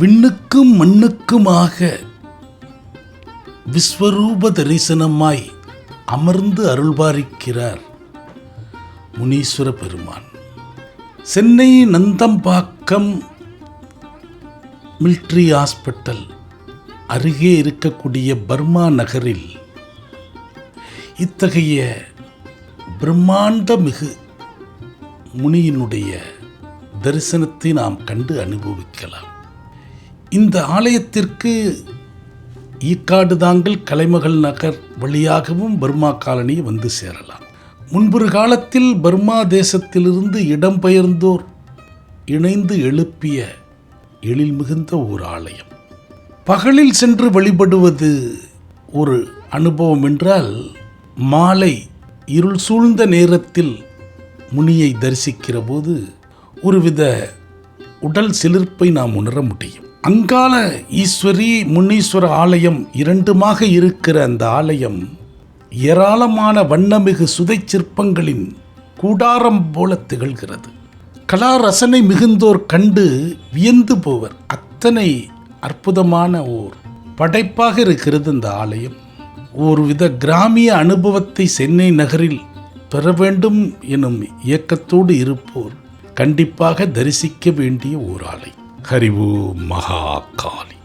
விண்ணுக்கும் மண்ணுக்குமாக விஸ்வரூப தரிசனமாய் அமர்ந்து அருள்பாரிக்கிறார் முனீஸ்வர பெருமான். Chennai Nandambakkam military hospital அருகே இருக்கக்கூடிய பர்மா நகரில் இத்தகைய பிரம்மாண்ட மிகு முனியினுடைய தரிசனத்தை நாம் கண்டு அனுபவிக்கலாம். இந்த ஆலயத்திற்கு ஈக்காடு தாங்கள் கலைமகள் நகர் வழியாகவும் பர்மா காலனி வந்து சேரலாம். முன்பொரு காலத்தில் பர்மா தேசத்திலிருந்து இடம்பெயர்ந்தோர் இணைந்து எழுப்பிய எழில் மிகுந்த ஒரு ஆலயம். பகலில் சென்று வழிபடுவது ஒரு அனுபவம் என்றால் மாலை இருள் சூழ்ந்த நேரத்தில் முனியை தரிசிக்கிற போது ஒருவித உடல் சிலிர்ப்பை நாம் உணர முடியும். அங்கால ஈஸ்வரி முன்னீஸ்வர ஆலயம் இரண்டுமாக இருக்கிற அந்த ஆலயம் ஏராளமான வண்ணமிகு சுதை சிற்பங்களின் கூடாரம் போல திகழ்கிறது. கலா ரசனை மிகுந்தோர் கண்டு வியந்து போவர். அத்தனை அற்புதமான ஓர் படைப்பாக இருக்கிறது இந்த ஆலயம். ஒருவித கிராமிய அனுபவத்தை சென்னை நகரில் பெற வேண்டும் எனும் இயக்கத்தோடு இருப்போர் கண்டிப்பாக தரிசிக்க வேண்டிய ஓர் ஆலயம். హరి ఓం మహాకాళి